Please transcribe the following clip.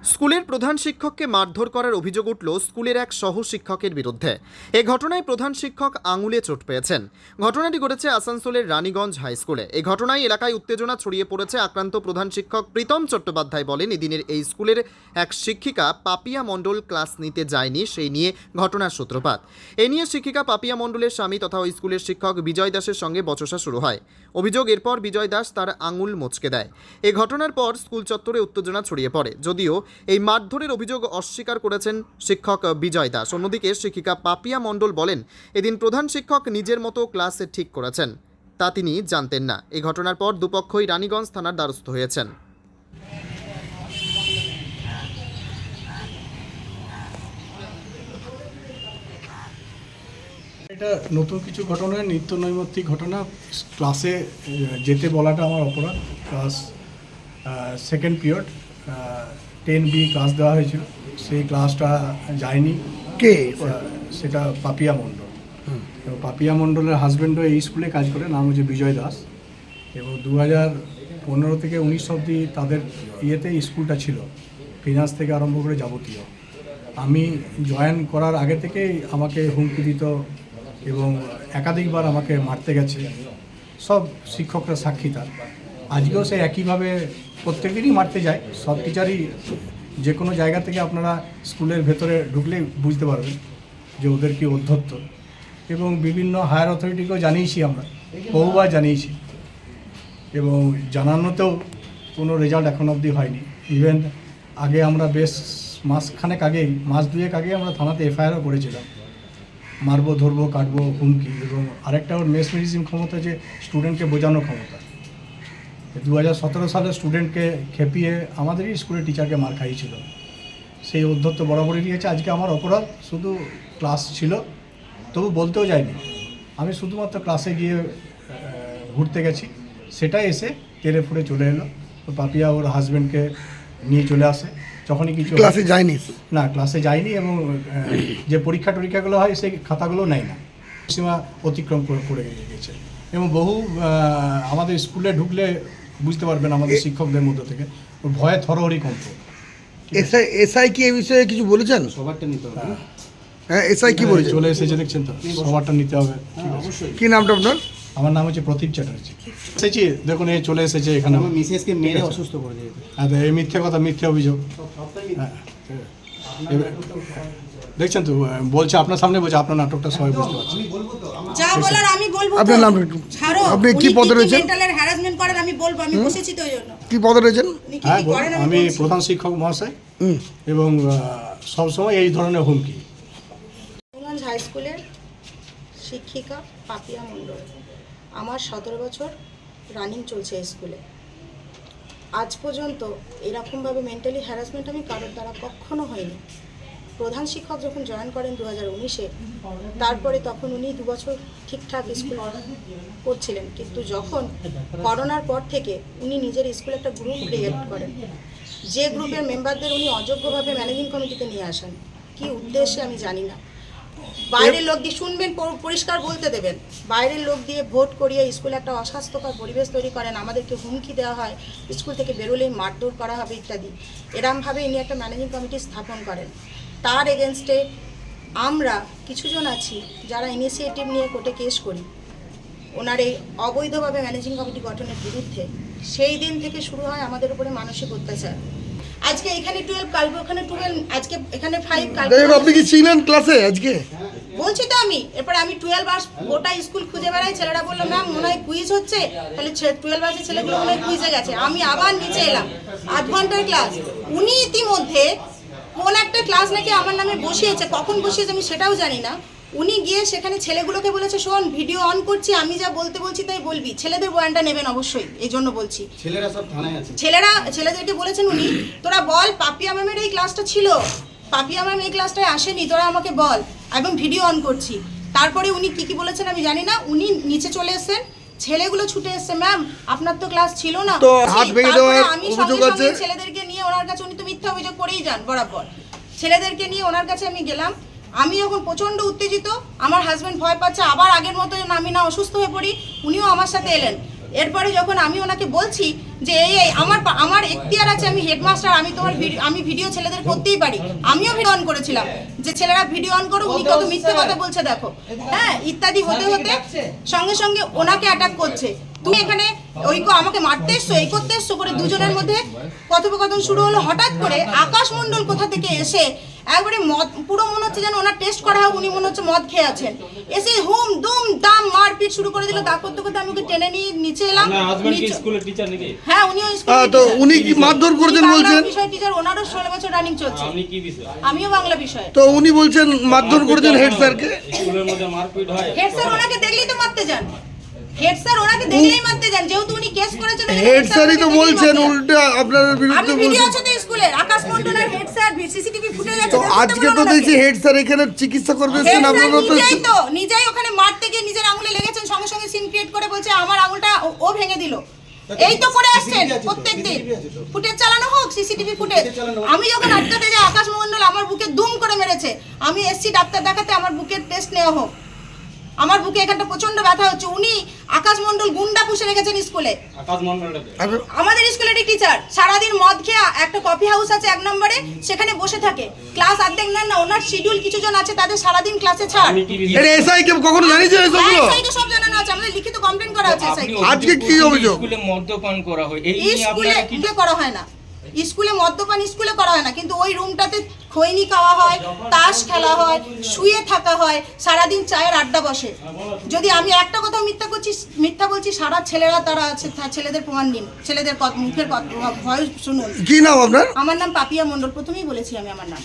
স্কুলের প্রধান শিক্ষককে মারধর করার অভিযোগ উঠল স্কুলের এক সহ শিক্ষকের বিরুদ্ধে। এ ঘটনায় প্রধান শিক্ষক আঙুলে চোট পেয়েছেন। ঘটনাটি ঘটেছে আসানসোলের রানীগঞ্জ হাই স্কুলে। এই ঘটনায় এলাকায় উত্তেজনা ছড়িয়ে পড়েছে আক্রান্ত প্রধান শিক্ষক প্রীতম চট্টোপাধ্যায় বলেন, এদিনের এই স্কুলের এক শিক্ষিকা পাপিয়া মণ্ডল ক্লাস নিতে যায়নি, সেই নিয়ে ঘটনার সূত্রপাত। এ নিয়ে শিক্ষিকা পাপিয়া মণ্ডলের স্বামী তথা ওই স্কুলের শিক্ষক বিজয় দাসের সঙ্গে বচসা শুরু হয়। অভিযোগ, এরপর বিজয় দাস তার আঙুল মচকে দেয়। এ ঘটনার পর স্কুল চত্বরে উত্তেজনা ছড়িয়ে পড়ে। যদিও এই মারধরের অভিযোগ অস্বীকার করেছেন শিক্ষক বিজয় দাস। অন্যদিকে শিক্ষিকা পাপিয়া মণ্ডল বলেন, এদিন প্রধান শিক্ষক নিজের মতো ক্লাসে ঠিক করেছেন, তা তিনি জানতেন না। এই ঘটনার পর দুপক্ষই রানীগঞ্জ থানার দ্বারস্থ হয়েছেন। এটা নতুন কিছু ঘটনা নিত্য নৈমিত্তিক ঘটনা ক্লাসে যেতে বলাটা আমার অপরাধ। Class second period ten B class দেওয়া হয়েছিল। সেই ক্লাসটা যায়নি। কে? সেটা পাপিয়া মণ্ডল। এবং পাপিয়া মণ্ডলের হাজব্যান্ডও এই স্কুলে কাজ করে নাম হচ্ছে বিজয় দাস। এবং দু হাজার পনেরো থেকে উনিশ অবধি তাদের ইয়েতে স্কুলটা ছিল ফিনান্স থেকে আরম্ভ করে যাবতীয়। আমি জয়েন করার আগে থেকেই আমাকে হুমকি দিত এবং একাধিকবার আমাকে মারতে গেছে। সব শিক্ষকরা সাক্ষী তার। আজকেও সে একইভাবে প্রত্যেকদিনই মারতে যায়। সব টিচারই যে কোনো জায়গা থেকে আপনারা স্কুলের ভেতরে ঢুকলেই বুঝতে পারবেন যে ওদের কি অধ্যত্ত। এবং বিভিন্ন হায়ার অথরিটিকেও জানিয়েছি আমরা। বহুবার জানিয়েছি। এবং জানানোতেও কোনো রেজাল্ট এখন অবধি হয়নি। ইভেন আগে আমরা বেশ মাসখানেক আগেই, মাস দুয়েক আগে আমরা থানাতে এফআইআরও করেছিলাম। মারবো, ধরবো, কাটবো, হুমকি এবং আরেকটা ওর মেস মেডিসিন ক্ষমতা যে স্টুডেন্টকে বোঝানোর ক্ষমতা। দু হাজার সতেরো সালে স্টুডেন্টকে খেপিয়ে আমাদেরই স্কুলের টিচারকে মার খাইয়েছিল। সেই অধ্যত্ত বরাবরই দিয়েছে। আজকে আমার অপরাধ, শুধু ক্লাস ছিল, তবু বলতেও যায়নি। আমি শুধুমাত্র ক্লাসে গিয়ে ঘুরতে গেছি। সেটাই এসে তেরে ফুড়ে চলে এলো। পাপিয়া ওর হাজব্যান্ডকে নিয়ে চলে আসে। যখনই কিছু ক্লাসে যায়নি। না ক্লাসে যায়নি এবং যে পরীক্ষা টরীক্ষাগুলো হয় সেই খাতাগুলো নেয় না। সীমা অতিক্রম করে করে গেছে। এবং বহু আমাদের স্কুলে ঢুকলে বুঝতে পারবেন আমাদের শিক্ষকদের মধ্য থেকে ভয়ে থরহরি কমত এসআই এসআই কি এই বিষয়ে কিছু বলেছেন? সবারটা নিতে হবে। হ্যাঁ এসআই কি বলেছেন? চলে এসেছে দেখছেন তো? সবারটা নিতে হবে। আছে। কি নামটা আপনার? আমার নাম হচ্ছে প্রদীপ চ্যাটার্জি। এসেছি দেখুন এই চলে এসেছে এখানে। আমার মিসেসকে মেরে অসুস্থ করে দিয়েছে। হ্যাঁ, এই মিথ্যে কথা মিথ্যে অভিযোগ। হ্যাঁ, দেখছেন তো বলছে আপনার সামনে বলছে আপনার নাটকটা সবাই বুঝতে পারছে। যা বলার আমি বলব আপনার নামটা একটু- ছাড়ো আপনি কি পদে রয়েছেন? মেন্টালের হ্যারাসমেন্ট করেন আমি বলব আমি বসেছি তো জন্য। কি পদে রয়েছেন? হ্যাঁ আমি প্রধান শিক্ষক মহাশয়। এবং সবসময় এই ধরনের হুমকি। হাই স্কুলের শিক্ষিকা পাপিয়া মণ্ডল। আমার সতেরো বছর রানিং চলছে স্কুলে আজ পর্যন্ত এরকমভাবে মেন্টালি হ্যারাসমেন্ট আমি কারোর দ্বারা কখনো হয়নি। প্রধান শিক্ষক যখন জয়েন করেন দু হাজার উনিশে, তারপরে তখন উনি দু বছর ঠিকঠাক স্কুল করছিলেন। কিন্তু যখন করোনার পর থেকে উনি নিজের স্কুলে একটা গ্রুপ ক্রিয়েট করেন। যে গ্রুপের মেম্বারদের উনি অযোগ্যভাবে ম্যানেজিং কমিটিতে নিয়ে আসেন। কি উদ্দেশ্যে আমি জানি না। বাইরের লোক দিয়ে শুনবেন পরিষ্কার বলতে দেবেন। বাইরের লোক দিয়ে ভোট করিয়ে স্কুলে একটা অস্বাস্থ্যকর পরিবেশ তৈরি করেন, আমাদেরকে হুমকি দেওয়া হয়, স্কুল থেকে বেরোলেই মারধর করা হবে ইত্যাদি। এরমভাবে ইনি একটা ম্যানেজিং কমিটি স্থাপন করেন। তার এগেনস্টে আমরা কিছুজন আছি যারা ইনিশিয়েটিভ নিয়ে কোর্টে কেস করি। ওনার এই অবৈধভাবে ম্যানেজিং কমিটি গঠনের বিরুদ্ধে। সেই দিন থেকে শুরু হয় আমাদের উপরে মানসিক অত্যাচার। আজকে এখানে টুয়েলভ কালকে ওখানে টুয়েলভ আজকে এখানে ফাইভ কালকে আপনি কি ছিলেন ক্লাসে আজকে? বলছি তো আমি এরপর আমি টুয়েলভ আস গোটা স্কুল খুঁজে বেড়াই ছেলেরা বলল ম্যাম মনে হয় কুইজ হচ্ছে। তাহলে টুয়েলভ আসে ছেলেগুলো মনে হয় কুইজে গেছে। আমি আবার নিচে এলাম আধ ঘণ্টার ক্লাস উনি ইতিমধ্যে কোন একটা ক্লাস নাকি আমার নামে বসিয়েছে কখন বসিয়েছে আমি সেটাও জানি না। উনি গিয়ে সেখানে ছেলেগুলোকে বলেছে শোন ভিডিও অন করছি আমি যা বলতে বলছি তাই বলবি। ছেলেদের বয়ানটা নেবেন অবশ্যই এই জন্য বলছি। ছেলেরা সব থানায় আছে। ছেলেরা ছেলেদেরকে বলেছেন উনি তোরা বল পাপিয়া ম্যামের এই ক্লাসটা ছিল? পাপিয়া ম্যাম এই ক্লাসটায় আসেনি তোরা আমাকে বল। এবং ভিডিও অন করছি। তারপরে উনি কি কি বলেছেন আমি জানি না উনি নিচে চলে এসেছেন ছেলেগুলো ছুটে এসছে ম্যাম আপনার তো ক্লাস ছিল না। তো হাত ভেঙে দেওয়ার অভিযোগ আছে? ছেলেদেরকে নিয়ে ওনার কাছে উনি তো মিথ্যা অভিযোগ করেই যান বরাবর। ছেলেদেরকে নিয়ে ওনার কাছে আমি গেলাম। আমি যখন প্রচণ্ড উত্তেজিত আমার হাজব্যান্ড ভয় পাচ্ছে আবার আগের মতো আমি না অসুস্থ হয়ে পড়ি উনিও আমার সাথে এলেন। এরপরে যখন আমি ওনাকে বলছি যে এই এই আমার আমার এখতিয়ার আছে আমি হেডমাস্টার আমি তোমার আমি ভিডিও ছেলেদের করতেই পারি। আমিও ভিডিও অন করেছিলাম। যে ছেলেরা ভিডিও অন করো উনি কত মিথ্যে কথা বলছে দেখো। হ্যাঁ ইত্যাদি হতে হতে সঙ্গে সঙ্গে ওনাকে অ্যাটাক করছে। তুমি এখানে ওই আমাকে মারতে এসছো এই করতে এসছো করে দুজনের মধ্যে কথোপকথন শুরু হলো। হঠাৎ করে আকাশ মণ্ডল কোথা থেকে এসে একবারে পুরো যেন ওনার টেস্ট করা হোক উনি মনে হচ্ছে মদ খেয়ে আছেন। এসে হুম দুম দাম মারপিট শুরু করে দিল। তা করতে করতে আমি ওকে টেনে নিয়ে নিচে এলাম। নিচে- স্কুলের টিচার নাকি? হ্যাঁ উনিও স্কুলের তো উনি কি মারধর করেছেন বলছেন? বিষয় টিচার ওনারও ষোলো বছর রানিং চলছে। আপনি কি বিষয়? আমিও বাংলা বিষয়ে। তো উনি বলছেন মারধর করেছেন হেড স্যারকে? স্কুলের মধ্যে মারপিট হয়। হেড স্যার ওনাকে দেখলেই তো মারতে যান। হেড স্যার ওনাকে দেখলেই মারতে যান। যেহেতু উনি কেস করেছেন হেড স্যারই তো বলছেন। উল্টে আপনার আমি বিরুদ্ধে বলছেন স্কুলের আকাশ মন্ডলের হেড স্যার সিসিটিভি ফুটেজ আছে তো আজকে তো দেখছি হেড স্যার এখানে চিকিৎসা হেড আপনারা তো নিজেই তো নিজেই ওখানে মারতে গিয়ে নিজের আঙুলে লেগেছেন সঙ্গে সঙ্গে সিন ক্রিয়েট করে বলছে আমার আঙুলটা ও- ভেঙে দিল। এই তো করে আসছেন প্রত্যেকদিন। ফুটেজ চালানো হোক সিসিটিভি ফুটেজ আমি যখন আটকাতে যাই আকাশ মন্ডল আমার বুকে দুম করে মেরেছে। আমি এসছি ডাক্তার দেখাতে আমার বুকের টেস্ট নেওয়া হোক। আমার বুকে এখানটা প্রচণ্ড ব্যথা হচ্ছে। উনি আকাশ মন্ডল গুন্ডা পুষে রেখেছেন স্কুলে। আমাদের স্কুলেরই টিচার সারাদিন মদ খেয়ে একটা কফি হাউস আছে এক নম্বরে সেখানে বসে থাকে। ক্লাস অর্ধেক নেন না ওনার শিডিউল কিছু জন আছে তাদের সারাদিন ক্লাসে ছাড়। এটা এসআই কে কখনো জানিয়েছেন হ্যাঁ, এসবগুলো SI কে সব জানানো আছে আমাদের লিখিত কমপ্লেন করা আছে এসআই আজকে কি অভিযোগ? স্কুলে মদ্যপান করা হয়? এই নিয়ে আপনারা কি করা হয় না। স্কুলে মদ্যপান স্কুলে করা হয় না কিন্তু ওই রুমটাতে খৈনি খাওয়া হয় তাস খেলা হয় শুয়ে থাকা হয় সারাদিন চায়ের আড্ডা বসে। যদি আমি একটা কথা মিথ্যা করছি মিথ্যা বলছি সারা ছেলেরা তারা আছে ছেলেদের প্রমাণ দিন। ছেলেদের মুখের ভয় শুনুন। কি নাম আপনার? আমার নাম পাপিয়া মন্ডল প্রথমেই বলেছি আমি আমার নাম।